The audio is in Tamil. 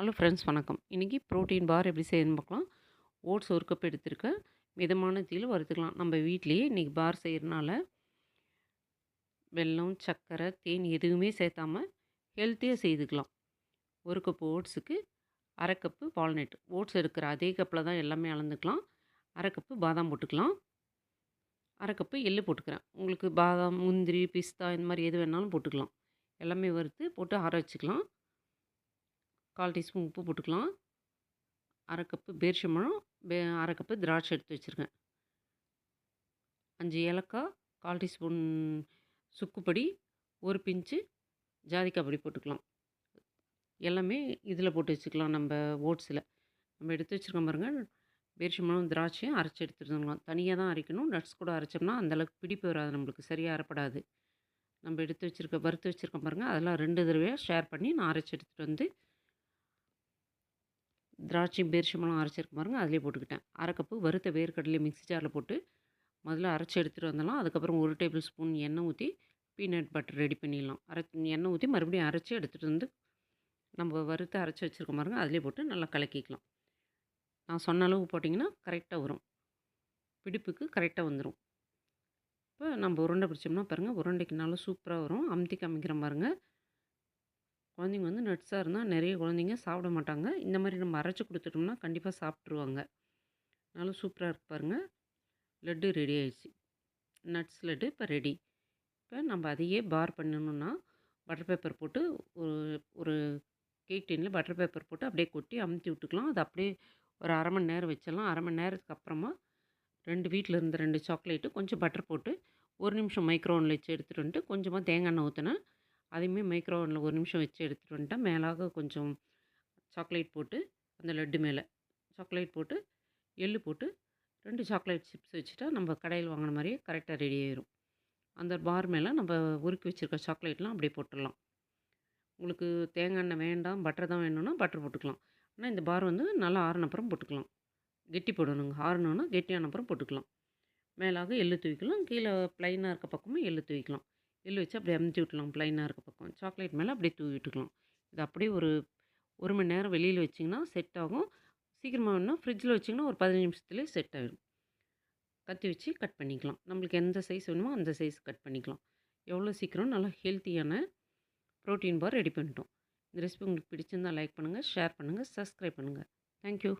ஹலோ ஃப்ரெண்ட்ஸ் வணக்கம். இன்றைக்கி ப்ரோட்டீன் பார் எப்படி செய்யணும் பார்க்கலாம். ஓட்ஸ் ஒரு கப் எடுத்துருக்கேன். மிதமான தீயில் வறுத்துக்கலாம். நம்ம வீட்லேயே இன்றைக்கி பார் செய்கிறனால வெல்லம் சர்க்கரை தேன் எதுவுமே சேர்த்தாமல் ஹெல்த்தியாக செய்துக்கலாம். ஒரு கப் ஓட்ஸுக்கு அரை கப்பு வால்நட் ஓட்ஸ் எடுக்கிற அதே கப்பில் தான் எல்லாமே அளந்துக்கலாம். அரை கப்பு பாதாம் போட்டுக்கலாம். அரை கப்பு எள்ளு போட்டுக்கிறேன். உங்களுக்கு பாதாம் முந்திரி பிஸ்தா இந்த மாதிரி எது வேணாலும் போட்டுக்கலாம். எல்லாமே வறுத்து போட்டு ஆற வச்சுக்கலாம். கால் டீஸ்பூன் உப்பு போட்டுக்கலாம். அரை கப்பு பேரிச்சம்பழம் பே அரை கப்பு திராட்சை எடுத்து வச்சுருக்கேன். அஞ்சு ஏலக்காய் கால் டீஸ்பூன் சுக்குப்பொடி ஒரு பிஞ்சு ஜாதிக்காய் பொடி போட்டுக்கலாம். எல்லாமே இதில் போட்டு வச்சுக்கலாம் நம்ம ஓட்ஸில். நம்ம எடுத்து வச்சுருக்கோம் பாருங்கள் பேரிச்சம்பழம் திராட்சையும் அரைச்சி எடுத்துகிட்டு தனியாக தான் அரைக்கணும். நட்ஸ் கூட அரைச்சோம்னா அந்தளவுக்கு பிடிப்பு வராது. நம்மளுக்கு சரியாக அரைப்படாது. நம்ம எடுத்து வச்சுருக்க வறுத்து வச்சுருக்கோம் பாருங்கள் அதெல்லாம் ரெண்டு தடவையாக ஷேர் பண்ணி நான் அரைச்சி எடுத்துகிட்டு வந்து திராட்சை பேரிச்சம்பழம் அரைச்சிருக்க பாருங்க அதிலே போட்டுக்கிட்டேன். அரை கப்பு வறுத்த வேர்க்கடலை மிக்ஸி ஜாரில் போட்டு முதல்ல அரைச்சி எடுத்துகிட்டு வந்துடலாம். அதுக்கப்புறம் ஒரு டேபிள் ஸ்பூன் எண்ணெய் ஊற்றி பீனட் பட்டர் ரெடி பண்ணிடலாம். அரை எண்ணெய் ஊற்றி மறுபடியும் அரைச்சி எடுத்துகிட்டு வந்து நம்ம வறுத்து அரைச்சி வச்சுருக்க பாருங்க அதிலே போட்டு நல்லா கலக்கிக்கலாம். நான் சொன்ன அளவு போட்டிங்கன்னா கரெக்டாக வரும். பிடிப்புக்கு கரெக்டாக வந்துடும் இப்போ நம்ம உருண்டை பிடிச்சோம்னா பாருங்கள் உருண்டைக்கு நல்லா சூப்பராக வரும். அமுத்தி காமிக்கிற பாருங்கள் குழந்தைங்க வந்து நட்ஸாக இருந்தால் நிறைய குழந்தைங்க சாப்பிட மாட்டாங்க. இந்த மாதிரி நம்ம அரைச்சி கொடுத்துட்டோம்னா கண்டிப்பாக சாப்பிட்ருவாங்க நல்லா சூப்பராக இருக்கு பாருங்கள் லட்டு ரெடி ஆயிடுச்சு. நட்ஸ் லட்டு இப்போ ரெடி இப்போ நம்ம அதையே பார் பண்ணணுன்னா பட்டர் பேப்பர் போட்டு ஒரு ஒரு கேக் டின்னில் பட்டர் பேப்பர் போட்டு அப்படியே கொட்டி அமுத்தி விட்டுக்கலாம். அது அப்படியே ஒரு அரை மணி நேரம் வச்சிடலாம். அரை மணி நேரத்துக்கு அப்புறமா ரெண்டு வீட்டில் இருந்த ரெண்டு சாக்லேட்டு கொஞ்சம் பட்டர் போட்டு ஒரு நிமிஷம் மைக்ரோவனில் வச்சு எடுத்துகிட்டு வந்துட்டு கொஞ்சமாக தேங்காய் எண்ணெய் ஊற்றினேன் அதையுமே மைக்ரோவனில் ஒரு நிமிஷம் வச்சு எடுத்துகிட்டு வந்துட்டால் மேலாக கொஞ்சம் சாக்லேட் போட்டு அந்த லட்டு மேலே சாக்லேட் போட்டு எள்ளு போட்டு ரெண்டு சாக்லேட் சிப்ஸ் வச்சுட்டா நம்ம கடையில் வாங்கின மாதிரியே கரெக்டாக ரெடி ஆயிரும். அந்த பார் மேலே நம்ம உருக்கி வச்சுருக்க சாக்லேட்லாம் அப்படியே போட்டுடலாம். உங்களுக்கு தேங்காய் எண்ணெய் வேண்டாம் பட்டர் தான் வேணும்னா பட்டர் போட்டுக்கலாம். ஆனால் இந்த பார் வந்து நல்லா ஆறினப்புறம் போட்டுக்கலாம். கெட்டி போடணுங்க. ஆறணுன்னா கெட்டியான அப்புறம் போட்டுக்கலாம். மேலாக எள்ளு தூவிக்கலாம். கீழே ப்ளைனாக இருக்க பக்கமும் எள்ளு தூவிக்கலாம். எள்ளு வச்சு அப்படியே அமுத்தி விட்டுலாம் ப்ளைனாக இருக்க பக்கம். சாக்லேட் மேலே அப்படியே தூவி விட்டுக்கலாம். இது அப்படியே ஒரு ஒரு மணி நேரம் வெளியில் வச்சிங்கன்னா செட் ஆகும். சீக்கிரமாக வேணும்னா ஃப்ரிட்ஜில் வச்சிங்கன்னா ஒரு பதினஞ்சு நிமிஷத்துலேயே செட் ஆகிடும் கத்தி வச்சு கட் பண்ணிக்கலாம். நம்மளுக்கு எந்த சைஸ் வேணுமோ அந்த சைஸ் கட் பண்ணிக்கலாம். எவ்வளோ சீக்கிரம் நல்லா ஹெல்த்தியான ப்ரோட்டீன் பார் ரெடி பண்ணிட்டோம். இந்த ரெசிபி உங்களுக்கு பிடிச்சிருந்தால் லைக் பண்ணுங்கள் ஷேர் பண்ணுங்கள் சப்ஸ்கிரைப் பண்ணுங்கள் தேங்க்யூ